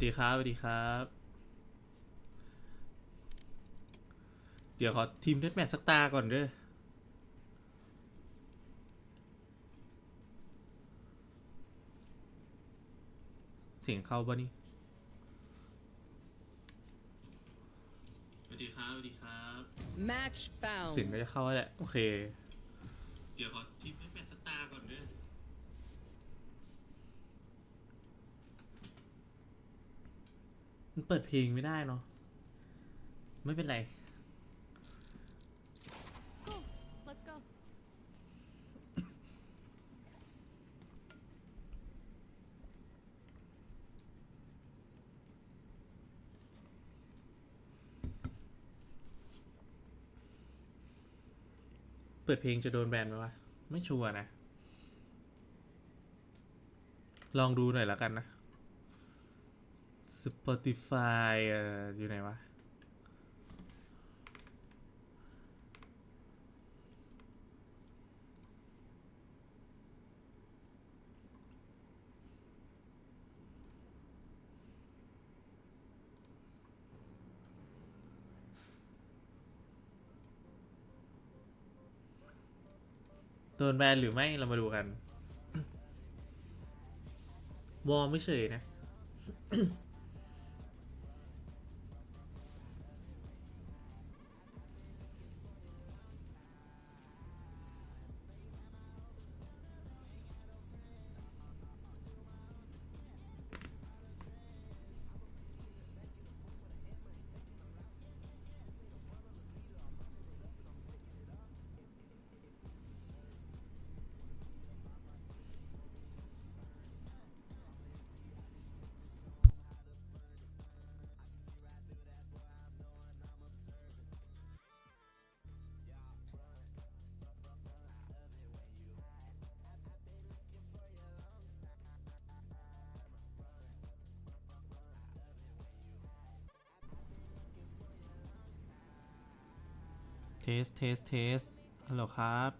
สดีครับสวัสดีครับ เดี๋ยวขอทีมเดสแมทสักตาก่อนเด้อเสียงเข้าปะนี่สวัสดีครับสวัสดีครับ Match found. เสียงก็จะเข้าแล้วแหละ โอเค เดี๋ยวขอทีมเดสแมทสักตาก่อนเด้อ มันเปิดเพลงไม่ได้เนาะไม่เป็นไร Go. Let's go. เปิดเพลงจะโดนแบนไหมวะ ไม่ชัวร์นะ ลองดูหน่อยแล้วกันนะ Spotify เอ่ออยู่ไหนวะ โดนแบนหรือไม่เรามาดูกัน วอลไม่เฉยนะ สเทสเทสฮัลโหลครับ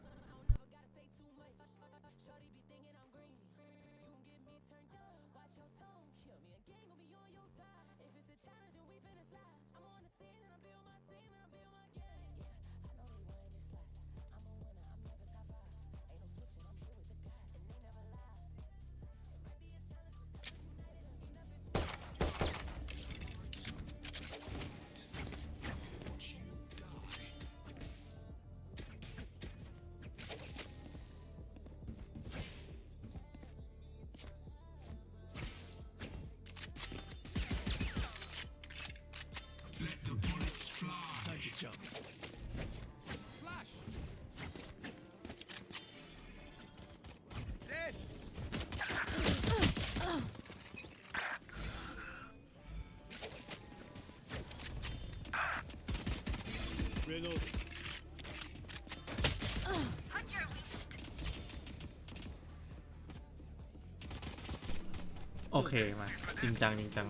เคมาจริงจังจริงจัง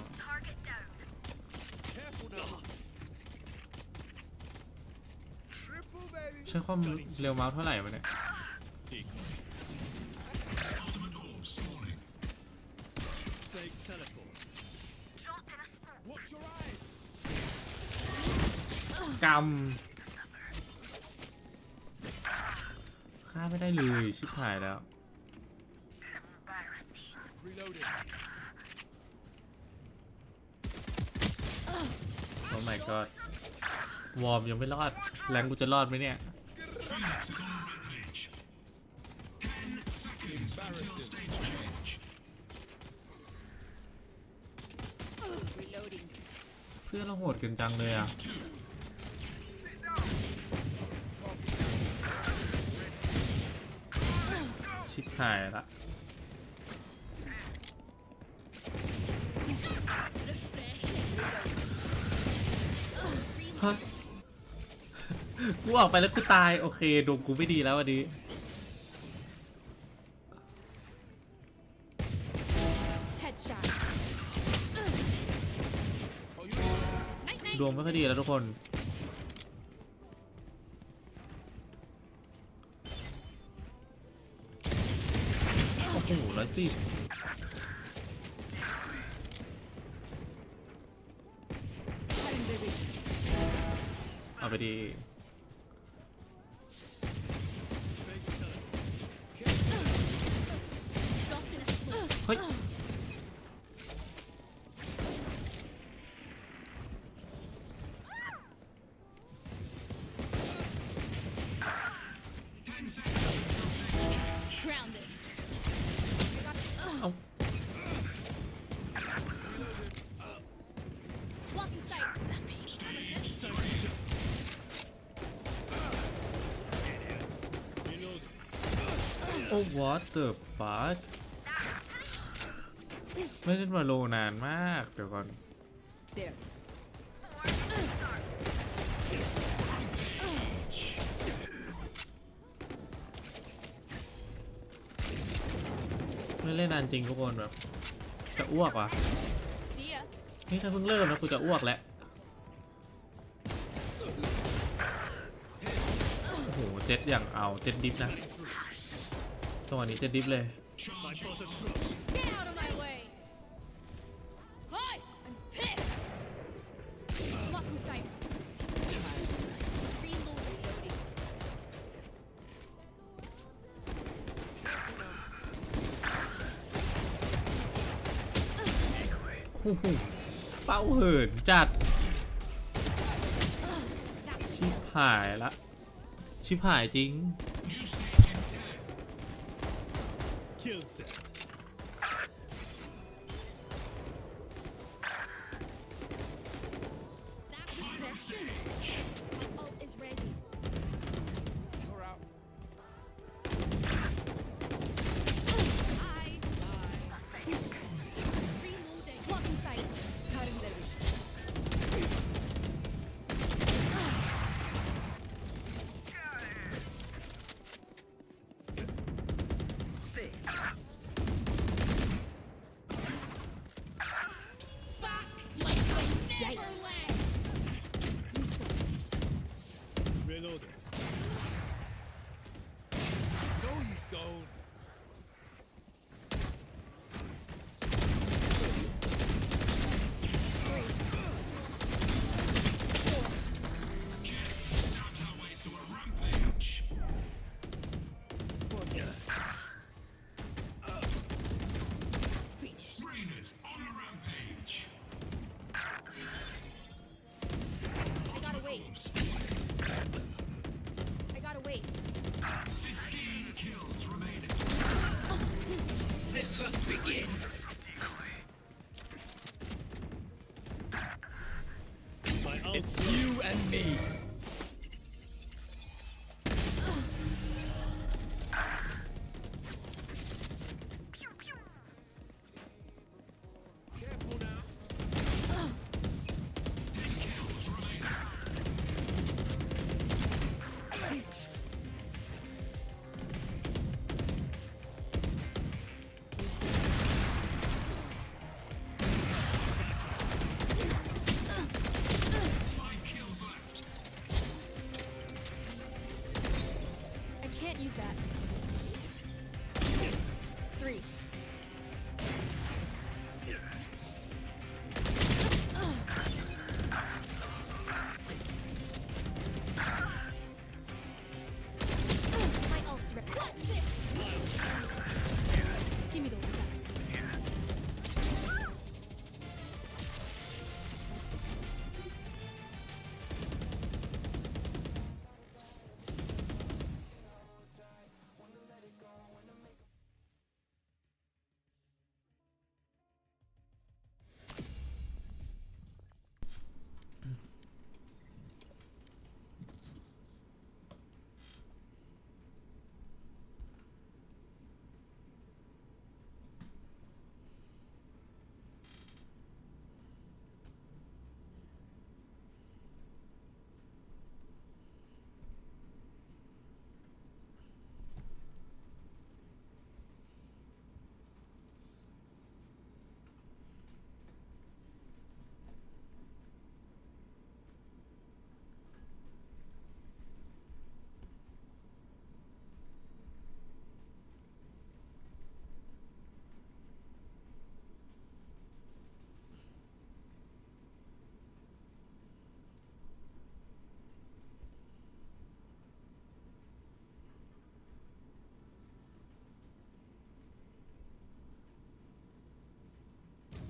ใช้ความเร็วเมาส์เท่าไหร่วะเนี่ยกรรมฆ่าไม่ได้เลย ชิบหายแล้ว my god วอร์มยังไม่รอด แรงกูจะรอดไหมเนี่ยเพื่อนเราโหดเกินจังเลยอะ ชิบหายละ ฮะกูออกไปแล้วกูตาย โอเคดวงกูไม่ดีแล้ววันนี้ Headshot. Night night. ดวงไม่ค่อยดีแล้วทุกคน โอ้โหร้อยสิบ ไ what the fuck ไม่เล่นมาโลนานมาก เดี๋ยวก่อน There. ไม่เล่นนานจริงทุกคนแบบ จะอ้วกว่ะ See ya. นี่ถ้าเพิ่งเริ่มนะกูจะอ้วกแล้วโอ้โห เจ็ดอย่างเอา เจ็ดดิฟนะ จังหวะนี้เจ็ดดิฟเลย Charge your ults. Get out of my way. Hi. I'm pissed. Blocking sight. Reloading. Reloading. โอ้โหเป้าเหินจัด That's ชิบหายละ ชิบหายจริง Killed them. I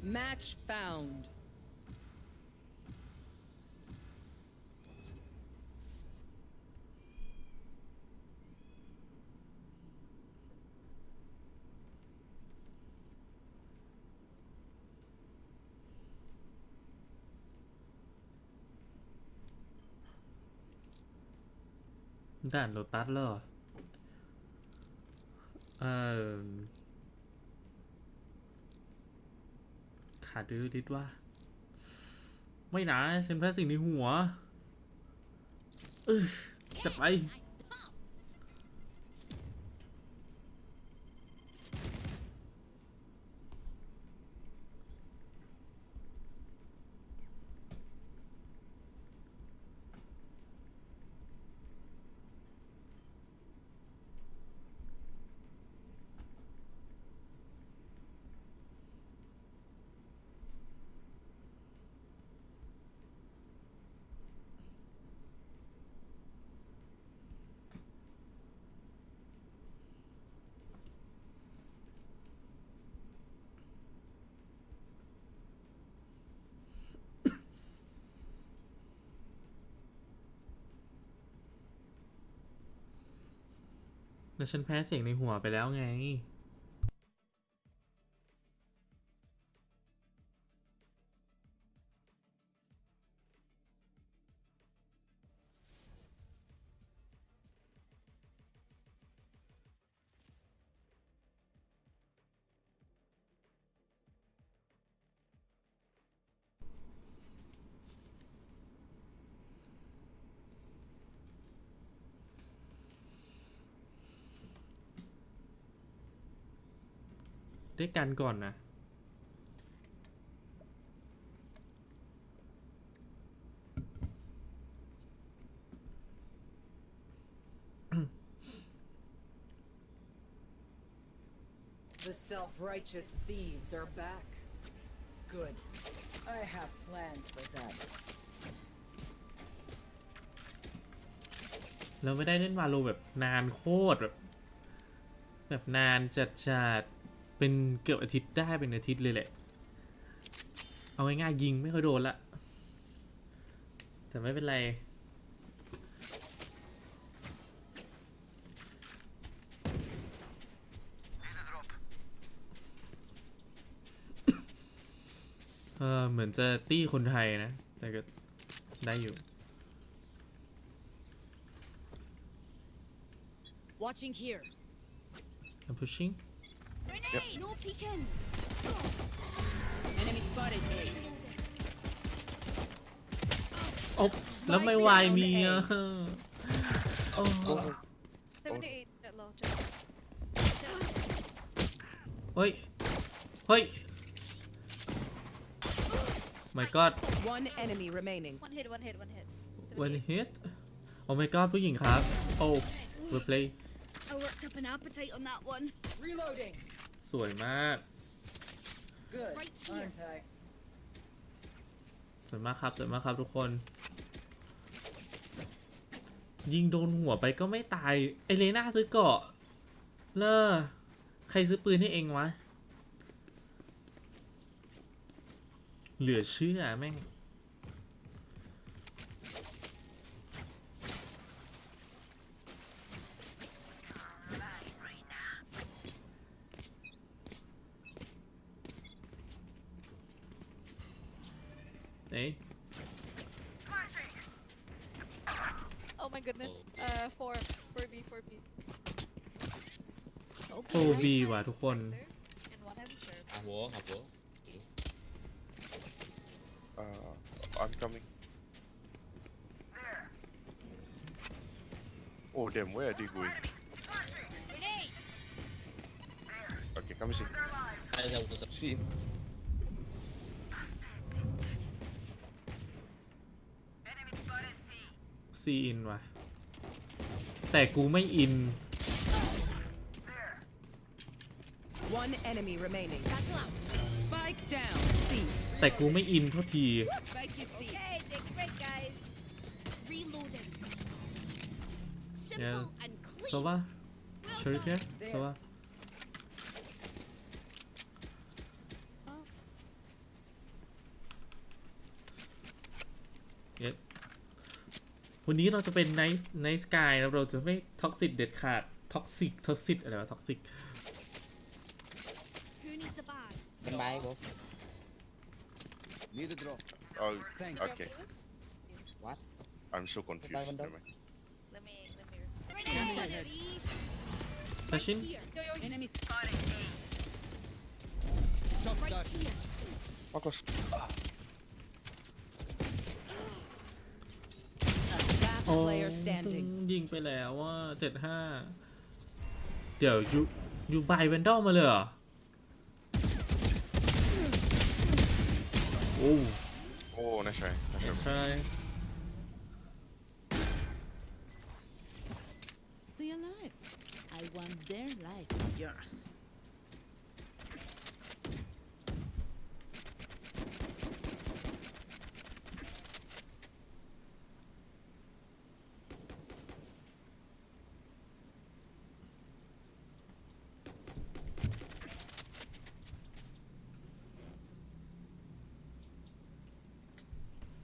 Match found. ด่านโลตัสเหรอเออ ขาดดื้อดิดว่า ไม่นะฉันแพ้สิ่งในหัว เออจะไป แล้วฉันแพ้เสียงในหัวไปแล้วไง ด้วยกันก่อนนะ The self-righteous thieves are back. Good. I have plans for them. เราไม่ได้เล่นวาโลแบบนานโคตรแบบ แบบนานจัดจัดๆ เป็นเกือบอาทิตย์ได้เป็นอาทิตย์เลยแหละ เอาง่ายๆยิงไม่ค่อยโดนละ แต่ไม่เป็นไร เออเหมือนจะตี้คนไทยนะ แต่ก็ได้อยู่ Watching here. I'm pushing Grenade! No peeking. Enemy spotted me. โอ้แล้วไม่วายมีอะโอ้78 at low. เฮ้ย เฮ้ย my god One enemy remaining. One hit, one hit, one hit. one 78. hit oh my god ผู้หญิงครับ โอ้ replay I worked up an appetite on that one. Reloading. สวยมาก Good. Right here. Aren't I? สวยมากครับสวยมากครับทุกคน ยิงโดนหัวไปก็ไม่ตายไอเลน่าซื้อเกาะเลอใครซื้อปืนให้เองวะ เหลือเชื่อแม่ง เอ๊ะ Oh my goodness. Uh, 4, 4B, 4B. โฟบีว่ะทุกคน There. And one heavy sure. หักหัวหักหัว Uh, I'm coming. Oh damn, where are they going? Grenade! Okay, come see. ใครจะอุตส่าห์ See in. C อินว่ะ แต่กูไม่อิน One enemy remaining. Spike down. C. แต่กูไม่อินเท่าที Spike is C. Okay, take a break, guys. Reloading. Simple Yeah. and clean. สวะชริเพียสวะ Yes วันนี้เราจะเป็นไน c ์ไน c ์กายเราจะไม่ท็อกซิ d เด็ดขาดท็อกซิกท็อกซิอะไรวะท็อกซิก bag? เป็นไบบุ๊ Need a drop. Oh, Thanks. okay. What? I'm so confused. Bye, Wanda. Never mind. Let me let me. Grenade, please. ตาชิน Yo yo. Enemy spotted. Shot Right that. here. Marcos. Last โอ้ player standing. ยิงไปแล้วว่าเจ็ดห้าเดี๋ยวยูยูบายแวนดอลมาเลยเหรอ โอ้ Oh, nice try. Nice try. try Stay alive. I want their life, yours.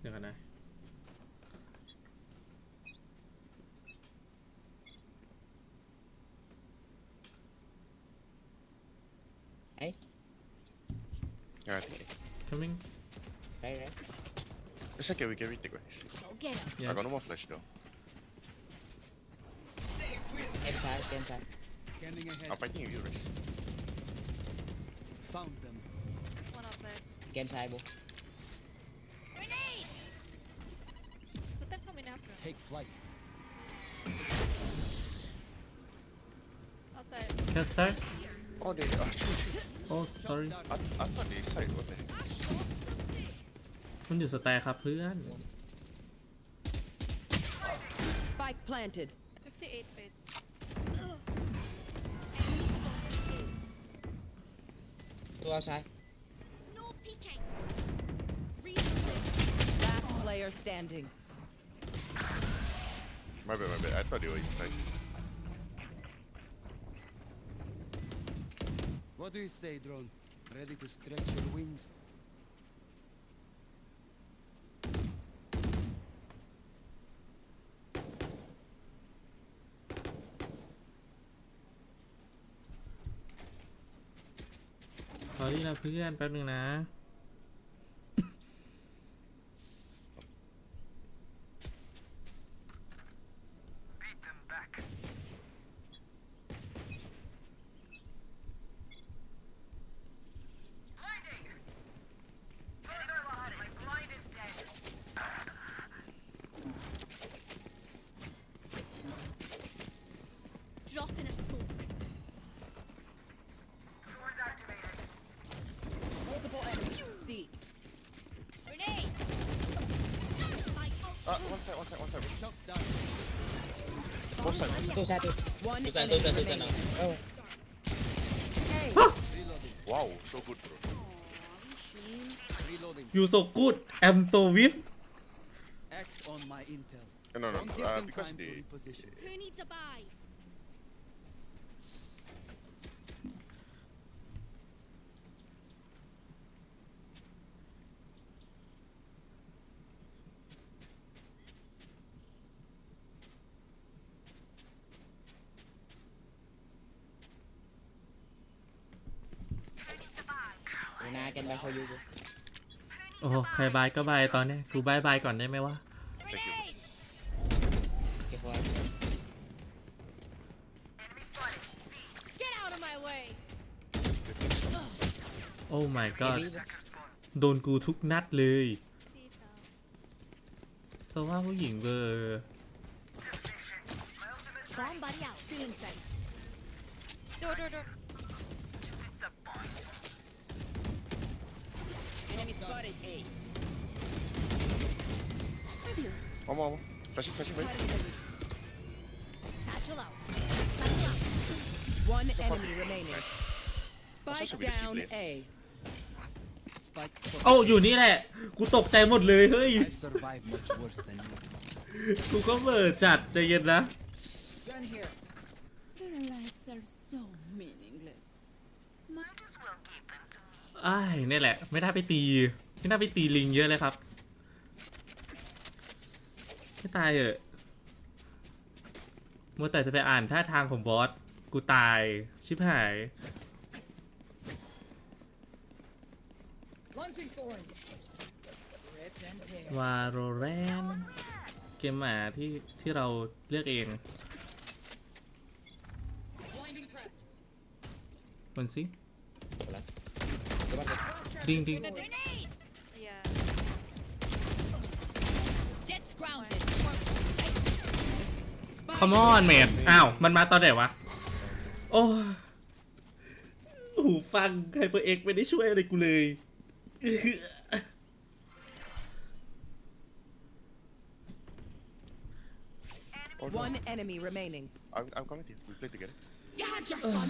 ดี๋ยวกันนะ Hey, Yeah, I think. coming right, right. It's okay, we can retake, guys. Go get him. Yeah. I got no more flash though. Ten side, ten side. Scanning ahead. I'm fighting with you, guys. Found them. One outside. Ten side, bro. Grenade! Flight. Outside. caster Oh, they are. oh sorry I, I thought they side. What the heck? มันอยู่สแตร์ครับเพื่อน Spike planted. 58 fade. Enemy spotted. Two outside. No peeking. Reloading. Last player standing. My bad, my bad. I thought they were inside. What do you say, drone? Ready to stretch your wings? สอรี่นะเพื่อนแป๊บนึงนะ two side, two side remaining. now. Oh, Wow, so good, bro. Reloading. you so good I'm so with Act on my intel. No, no, no. Uh, because time they. Who needs a buy? You're not getting back for you, bro. โอ้โหใครบายก็บายตอนเนี้ยกูบายบายก่อนได้ไหมวะ Thank you. Grenade! Careful. Get out of my way! โอ้ my god Maybe, bro. โดนกูทุกนัดเลย Peace out. โซว่าผู้หญิงเบอร์ Bomb buddy out. Feeling sight. Door door door. Enemy spotted A. Reviews. One more, one more. Flashing, flashing, right? Satchel out. Satchel out. One enemy remaining. Spike should be the C down lane. A. Spike spot. โอ้อยู่นี่แหละ กูตกใจหมดเลยเฮ้ย I've survived much worse than you. กูก็เบอร์จัดใจเย็นนะ Gun here. Their lives are so meaningless. อ้ายนี่แหละ ไม่ได้ไปตี ไม่ได้ไปตีลิงเยอะเลยครับไม่ตายเหอะมัวแต่จะไปอ่านท่าทางของบอส กูตาย ชิบหาย Launching thorns. Rip and tear. วาโรแรนเกมหมาที่ที่เราเลือกเอง Blinding threat. มันสิ Kelas. ดิงดิง Yeah. Jets grounded. Come on เมดอ้าว มันมาตอนไหนวะ โอ้หูฟังไฮเปอร์เอ็กไม่ได้ช่วยอะไรกูเลย Oh, no. One enemy remaining. I'm, I'm coming to you. We play together. You had your fun.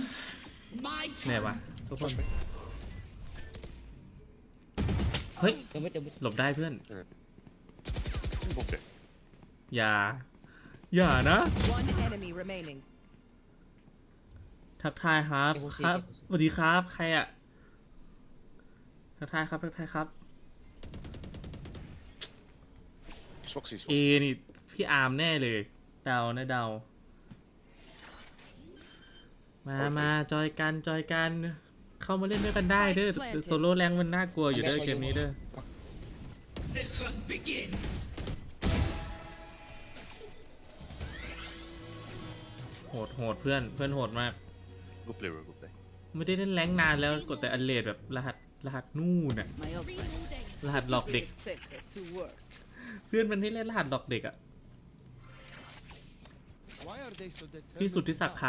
My ไหนวะทุกคน Flashbang. เฮ้ย Tembus tembus. หลบได้เพื่อน Both there. อย่า อย่านะ One enemy remaining. ทักทายครับเอ้ยกูสิครับเอ้ยกูสิสวัสดีครับ ใครอะทักทายครับทักทายครับ Swaxy, เอ Swaxy. นี่พี่อาร์มแน่เลย เดานะเดา มาโอเคมาจอยกันจอยกัน เข้ามาเล่นด้วยกันได้เด้อ Planted โซโล่แรงมันน่ากลัวอยู่เด้อไม่เกค่อยมอยู่นี้เด้อโหดโหดเพื่อนเพื่อนโหดมาก Good play, bro. Good play. ไม่ได้เล่นแรงนานแล้วกดแต่อันเลดแบบรหัสรหัสนู่นน่ะ My ult. รหัสหลอกเด็ก Expected to work. เพื่อนมันให้เล่นรหัสหลอกเด็กอะ Why are they so determined? พี่สุทธิศัก to ดิ์ die? ครับ